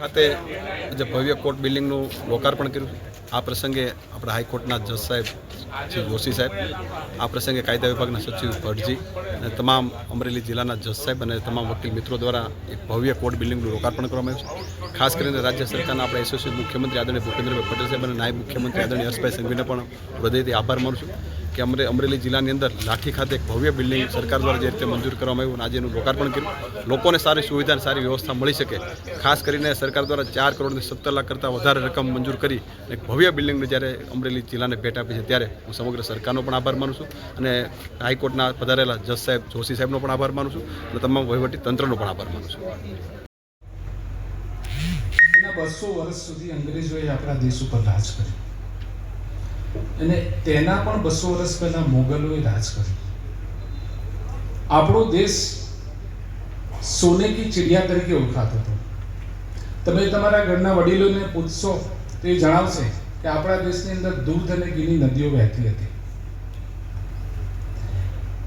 ખાતે જે ભવ્ય કોર્ટ બિલ્ડિંગનું લોકાર્પણ કર્યું આ પ્રસંગે આપણા હાઈકોર્ટના જજ સાહેબ શ્રી જોશી સાહેબ, આ પ્રસંગે કાયદા વિભાગના સચિવ ભટ્ટજી અને તમામ અમરેલી જિલ્લાના જજ સાહેબ અને તમામ વકીલ મિત્રો દ્વારા એક ભવ્ય કોર્ટ બિલ્ડિંગનું લોકાર્પણ કરવામાં આવ્યું છે. ખાસ કરીને રાજ્ય સરકારના આપણા એસોસિએટ મુખ્યમંત્રી આદરણીય ભૂપેન્દ્રભાઈ પટેલ સાહેબ અને નાયબ મુખ્યમંત્રી આદરણીય હર્ષભાઈ સંઘવીને પણ હૃદયથી આભાર માનું છું. કે અમરે અમરેલી જિલ્લાની અંદર લાઠી ખાતે એક ભવ્ય બિલ્ડિંગ સરકાર દ્વારા જે રીતે મંજૂર કરવામાં આવ્યું અને આજે એનું લોકાર્પણ કર્યું. લોકોને સારી સુવિધા અને સારી વ્યવસ્થા મળી શકે. ખાસ કરીને સરકાર દ્વારા ચાર કરોડની સત્તર લાખ કરતાં વધારે રકમ મંજૂર કરી એક ભવ્ય બિલ્ડિંગને જ્યારે અમરેલી જિલ્લાને ભેટ આપી છે ત્યારે હું સમગ્ર સરકારનો પણ આભાર માનું છું અને હાઈકોર્ટના પધારેલા જજ સાહેબ જોશી સાહેબનો પણ આભાર માનું છું અને તમામ વહીવટી તંત્રનો પણ આભાર માનું છું. બસો વર્ષ સુધી અંગ્રેજોએ આપણા દેશ ઉપર રાજ કર્યું. અને તેના પણ બસો વર્ષ પહેલા મોગલોએ રાજ કર્યું. આપણો દેશ સોને કી ચિડિયા તરીકે ઓળખાતો હતો. તમે તમારા ઘરના વડીલોને પૂછશો, તો એ જણાવશે કે આપણા દેશની અંદર દૂધ અને ઘીની નદીઓ વહેતી હતી.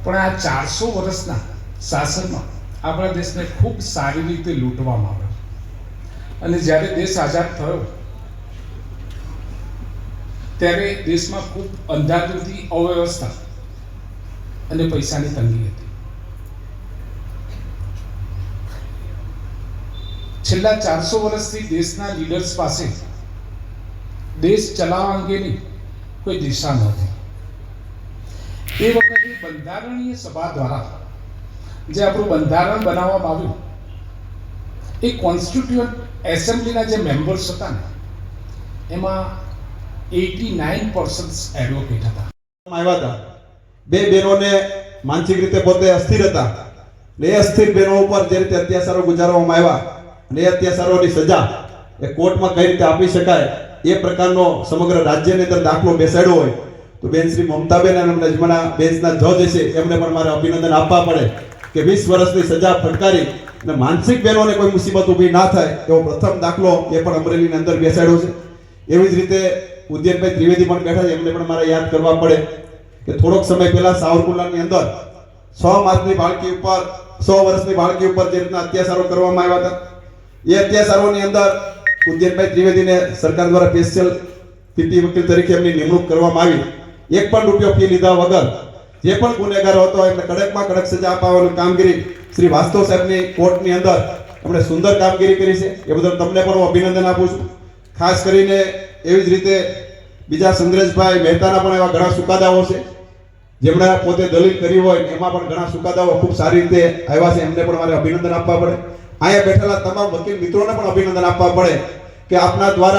પણ આ ચારસો વર્ષના શાસનમાં આપણા દેશને ખૂબ સારી રીતે લૂંટવામાં આવ્યો. અને જ્યારે દેશ આઝાદ થયો ત્યારે દેશમાં ખૂબ અંધાધૂંધી, અવ્યવસ્થા અને પૈસાની તંગી હતી. છેલ્લા ચારસો વર્ષથી દેશના લીડર્સ પાસે દેશ ચલાવવા અંગેની કોઈ દિશા નહોતી. એ વખતે બંધારણીય સભા દ્વારા જે આપણું બંધારણ બનાવવામાં આવ્યું, એ કોન્સ્ટિટ્યુઅન્ટ એસેમ્બલીના જે મેમ્બર્સ હતા ને, એમાં એટી નાઇન પર્સન્ટ હતા. બે બહેનોને માનસિક રીતે પોતે અસ્થિર હતા. એ અસ્થિર બહેનો ઉપર જે રીતે અત્યાચારો ગુજારવામાં આવ્યા અને અત્યાચારોની સજા એ કોર્ટમાં કઈ રીતે આપી શકાય એ પ્રકારનો સમગ્ર રાજ્યની અંદર દાખલો બેસાડ્યો હોય, તો બેન શ્રી મમતાબેન અને એમના જમણા બેન્ચના જજ છે એમને પણ મારે અભિનંદન આપવા પડે કે વીસ વર્ષની સજા ફટકારી અને માનસિક બહેનોને કોઈ મુસીબત ઊભી ના થાય એવો પ્રથમ દાખલો એ પણ અમરેલીની અંદર બેસાડ્યો છે. એવી જ રીતે ઉદયનભાઈ ત્રિવેદી પણ બેઠા છે, એમને પણ મારે યાદ કરવા પડે કે થોડોક સમય પહેલા સાવરકુંડલાની અંદર સો માસની બાળકી ઉપર, સો વર્ષની બાળકી ઉપર જે રીતના અત્યાચારો કરવામાં આવ્યા હતા, એ અત્યાચારોની અંદર ઉદયનભાઈ ત્રિવેદીને સરકાર દ્વારા સ્પેશિયલ પીપી વકીલ તરીકે એમની નિમણૂક કરવામાં આવી. એક પણ રૂપિયો ફી લીધા વગર જે પણ ગુનેગારો હતો, એમને કડકમાં કડક સજા અપાવવાની કામગીરી શ્રી વાસ્તવ સાહેબની કોર્ટની અંદર એમણે સુંદર કામગીરી કરી છે. એ બદલ તમને પણ હું અભિનંદન આપું છું. ખાસ કરીને એવી જ રીતે બીજા સંગ્રેશભાઈ મહેતાના પણ એવા ઘણા ચુકાદાઓ છે. જેમણે પોતે દલીલ કરી હોય, એમાં પણ ઘણા ચુકાદાઓ ખૂબ સારી રીતે આવ્યા છે. એમને પણ મારે અભિનંદન આપવા પડે. અહીંયા બેઠેલા તમામ વકીલ મિત્રોને પણ અભિનંદન આપવા પડે કે આપના દ્વારા